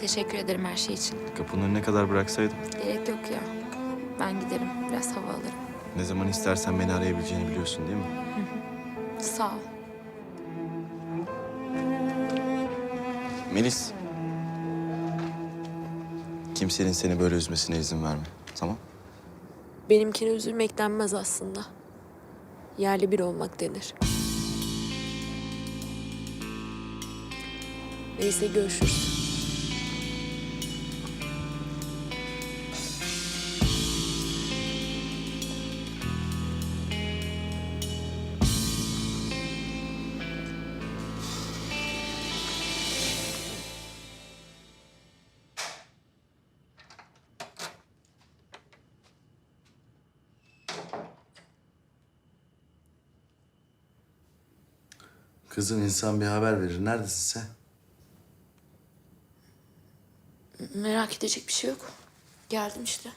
Teşekkür ederim her şey için. Kapının önüne kadar bıraksaydım. Gerek yok ya. Ben giderim. Biraz hava alırım. Ne zaman istersen beni arayabileceğini biliyorsun değil mi? Sağ ol. Melis. Kimsenin seni böyle üzmesine izin verme. Tamam? Benimkine üzülmek denmez aslında. Yerli bir olmak denir. Neyse görüşürüz. Kızın insan bir haber verir. Neredesin sen? Merak edecek bir şey yok. Geldim işte.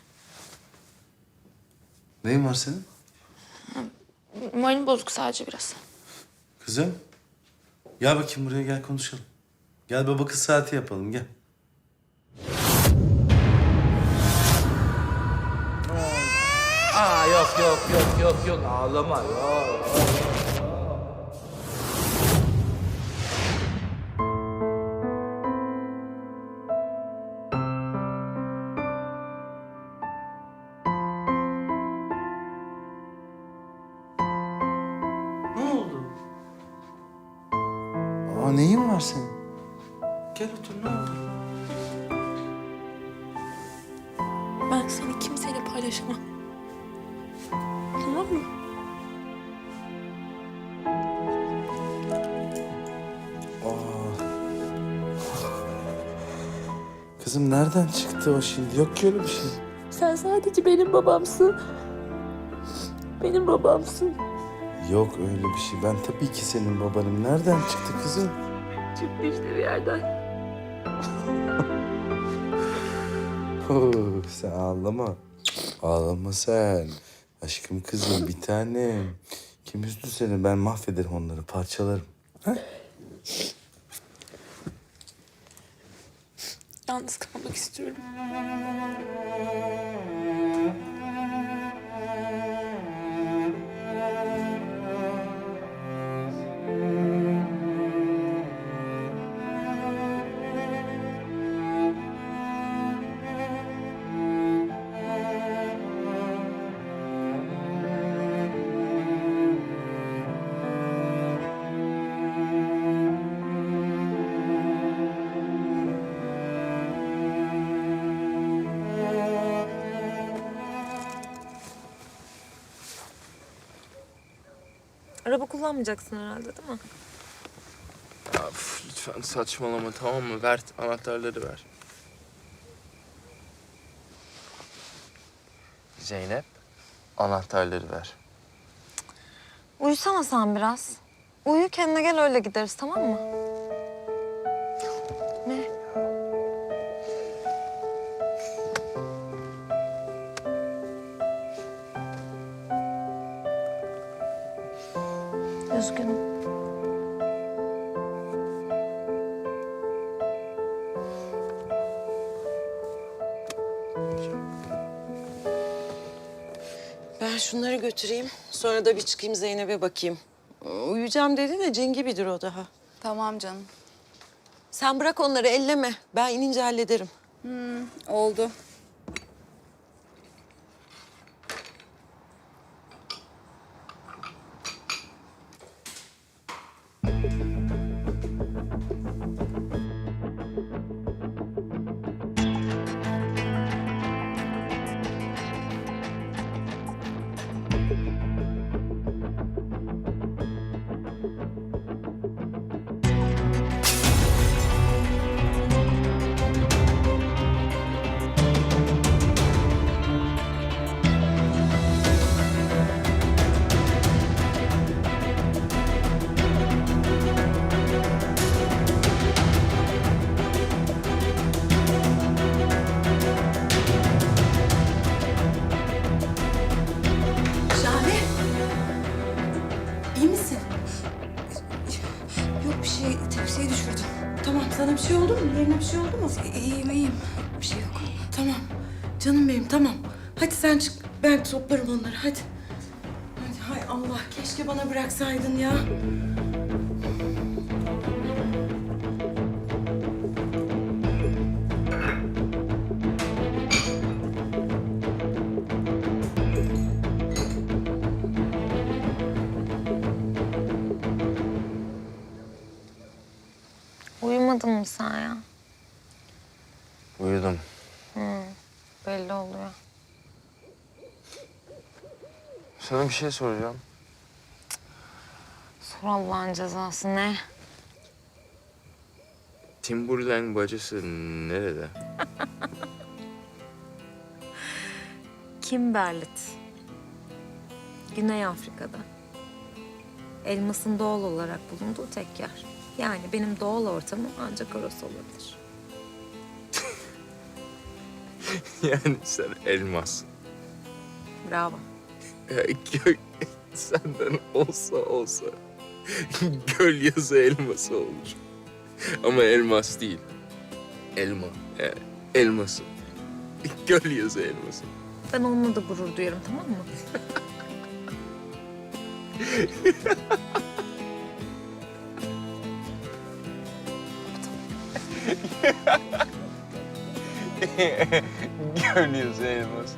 Neyin var senin? Moralim bozuk sadece biraz. Kızım. Gel bakayım buraya gel konuşalım. Gel baba kız saati yapalım gel. Aa yok yok yok yok yok ağlama yok. Var senin? Gel otur ne oldu? Ben seni kimseyle paylaşamam. Tamam mı? Kızım nereden çıktı o şimdi? Yok ki öyle bir şey. Sen sadece benim babamsın. Benim babamsın. Yok öyle bir şey. Ben tabii ki senin babanım. Nereden çıktı kızım? Çıktı işte bir yerden. Oo, sen ağlama. Ağlama sen. Aşkım kızım bir tanem. Kim üzdü seni? Ben mahvederim onları, parçalarım. Ha? Yalnız kalmak istiyorum. Araba kullanmayacaksın herhalde değil mi? Ya üf, lütfen saçmalama tamam mı? Ver anahtarları ver. Zeynep anahtarları ver. Uyusana sen biraz. Uyu kendine gel öyle gideriz tamam mı? Üzgünüm. Ben şunları götüreyim. Sonra da bir çıkayım Zeynep'e bakayım. Uyuyacağım dedi de cin gibidir o daha. Tamam canım. Sen bırak onları elleme. Ben inince hallederim. Oldu. İyi misin? Yok Bir şey tepsiye düşürdüm. Tamam sana bir şey oldu mu? Yerine bir şey oldu mu? İyiyim iyiyim. Bir şey yok. Tamam. Canım benim tamam. Hadi sen çık. Ben toplarım onları hadi. Hadi hay Allah keşke bana bıraksaydın ya. Uyumadın mı sen ya? Uyudum. Belli oluyor. Sana bir şey soracağım. Sor Allah'ın cezası ne? Timberland bacısı nerede? Kimberlit. Güney Afrika'da. Elmas'ın doğal olarak bulunduğu tek yer. Yani benim doğal ortamım ancak orası olabilir. yani sen elmas. Bravo. Ya, gö- senden olsa olsa göl yazı elması olur. Ama elmas değil. Elma. Yani elması. Göl yazı elması. Ben onunla da gurur duyarım tamam mı? Göl yazı elması.